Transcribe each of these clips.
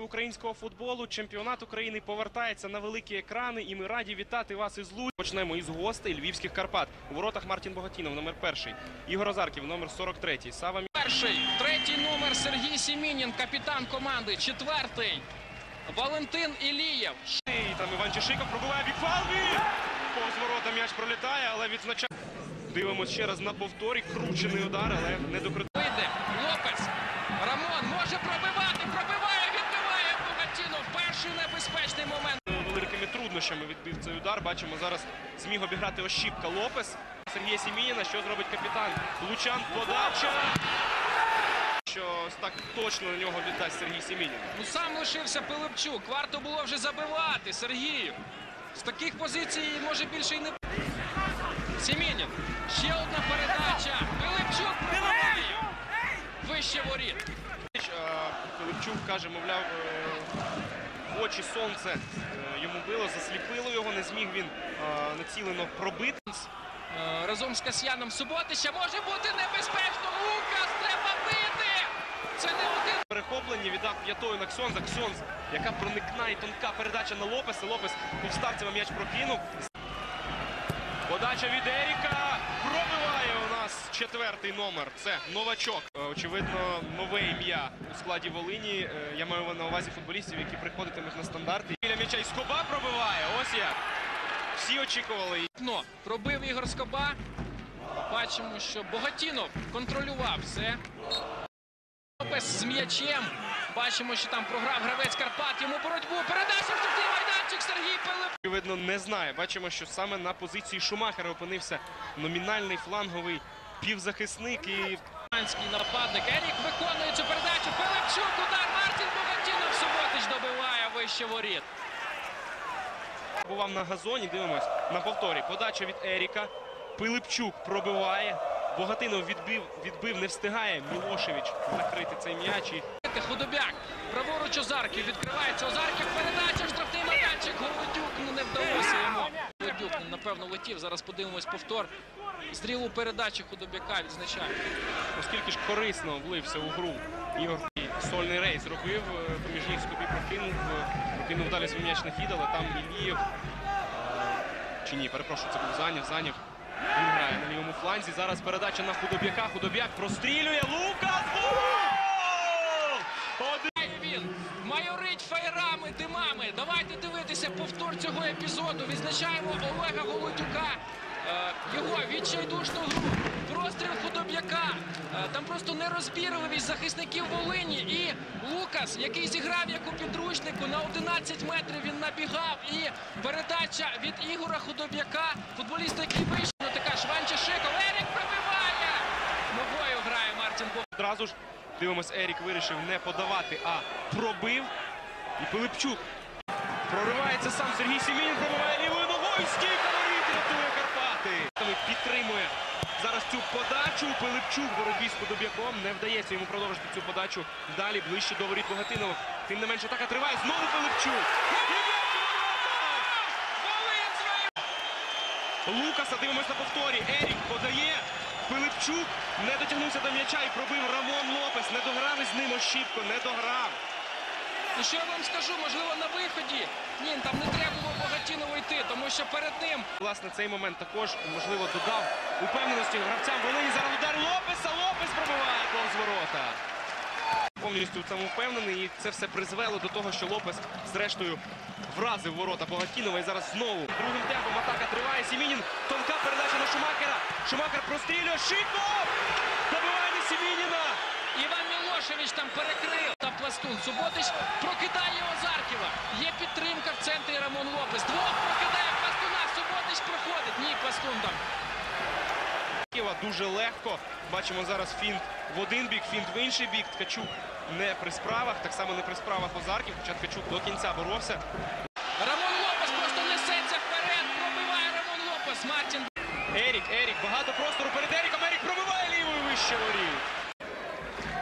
Українського футболу чемпіонат України повертається на великі екрани, і ми раді вітати вас із Луцька. Почнемо із гостей Львівських Карпат. У воротах Мартін Богатінов, номер перший. Ігор Озарків, номер 43. Сава Перший, третій номер Сергій Сімінін, капітан команди. Четвертий Валентин Ілієв. Міший. Там Іван Чешиков пробиває бікфалві. Повз ворота м'яч пролітає, але відзначає. Дивимось ще раз на повторі. Кручений удар, але не докрутив. Вийде Лопес. Рамон може пробивати. Пробиває, відбиває Богатінов. Перший небезпечний момент. Великими труднощами відбив цей удар. Бачимо зараз зміг обіграти Ощіпка Лопес. Сергія Сімініна. Що зробить капітан? Лучан подача. Що так точно на нього віддасть Сергій Сімінін. Ну сам лишився Пилипчук. Варто було вже забивати Сергію. З таких позицій може більше й не. Сімінін. Ще одна передача. Пилипчук пробиває. Вище воріт. Е, Пилипчук каже, мовляв, е, в очі сонце е, йому било, засліпило його, не зміг він е, націлено пробити. Е, Разом з Касьяном Суботича може бути небезпечно. Лукас треба бити. Це не один. Перехоплення віддав п'ятою на Ксьонза. Ксьонз, яка проникна і тонка передача на Лопеса. Лопес повставцями м'яч прокинув. Подача від Еріка. Четвертий номер. Це новачок. Е, Очевидно, нове ім'я у складі Волині. Е, Я маю на увазі футболістів, які приходитимуть на стандарти. Біля м'яча і Скоба пробиває. Ось як. Всі очікували. Дно пробив Ігор Скоба. Бачимо, що Богатінов контролював все. Лопес з м'ячем. Бачимо, що там програв гравець Карпат. Йому боротьбу. Передача в штрафний майданчик Сергій Пилип. Очевидно, не знає. Бачимо, що саме на позиції Шумахера опинився номінальний фланговий півзахисник. І Манський нападник. Ерік виконує цю передачу. Пилипчук. Удар. Мартін Богатінов. Суботич добиває вище воріт. бував на газоні. Дивимось на повторі. Подача від Еріка. Пилипчук пробиває. Богатинов відбив, відбив, не встигає. Мілошевич закрити цей м'яч. І Худобяк. Праворуч Озарків. Відкривається Озарків. Передача штрафний майданчик. Голодюк. Ну не вдалося напевно, летів. Зараз подивимось повтор. Стрілу передачі Худобяка відзначає. Оскільки ж корисно влився у гру Ігор сольний рейс робив, е, поміж ніг собі прокинув, е, прокинув далі свій м'яч на хід, але там Ілієв. е, Чи ні, перепрошую, це був Заняв. Заняв. Він грає на лівому фланзі. Зараз передача на Худобяка. Худобяк прострілює. Лукас! Гол! Один. Має Він майорить фаєрами, димами. Давайте дивитися повтор цього епізоду. Відзначаємо Олега Голодюка. Е, Його відчайдушну гру. Простріл худоб'яка. Е, Там просто нерозбірливість захисників Волині. І Лукас, який зіграв як у підручнику на 11 метрів він набігав. І передача від Ігора Худоб'яка. Футболіста, який вийшов. Ну така Шванча Шиков. Ерік пробиває. Ногою грає Мартін Бог. Одразу ж дивимось, Ерік вирішив не подавати, а пробив. І Пилипчук проривається сам Сергій Сімінін, пробиває лівою ногою. Стійка воріт рятує Карпати. Підтримує зараз цю подачу. Пилипчук в боротьбі з Подоб'яком. Не вдається йому продовжити цю подачу. Далі ближче до воріт Богатинова. Тим не менше атака триває. Знову Пилипчук. Лукаса дивимось на повторі. Ерік подає. Пилипчук не дотягнувся до м'яча і пробив Рамон Лопес. Не дограв із ним ошибку, не дограв. І що я вам скажу, можливо, на виході. Ні, там не треба було Богатінову йти, тому що перед ним Власне, цей момент також, можливо, додав упевненості гравцям Волині. Зараз удар Лопеса. Лопес пробиває повз ворота. Повністю в цьому впевнений. І це все призвело до того, що Лопес, зрештою, вразив ворота Богатінова. І зараз знову другим темпом атака триває. Сімінін. Тонка передача на Шумакера. Шумакер прострілює. Шиков! Добивання Сімініна! Іван Мілошевич там перекрив. Та пластун Суботич прокидає Озарківа. Є підтримка в центрі Рамон Лопес. Двох прокидає пластуна. Суботич проходить. Ні, пластун там. Дуже легко. Бачимо зараз фінт в один бік, фінт в інший бік. Ткачук не при справах, так само не при справах Озарків. Хоча Ткачук до кінця боровся. Рамон Лопес просто несеться вперед. Пробиває Рамон Лопес. Мартін Ерік, Ерік, багато простору перед Еріком. Ерік пробиває лівою вище воріт.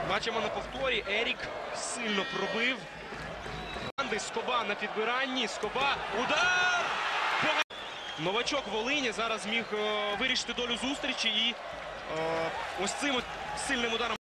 Бачимо на повторі. Ерік сильно пробив. Скоба на підбиранні. Скоба. Удар! Новачок Волині зараз міг е, вирішити долю зустрічі і е, ось цим сильним ударом.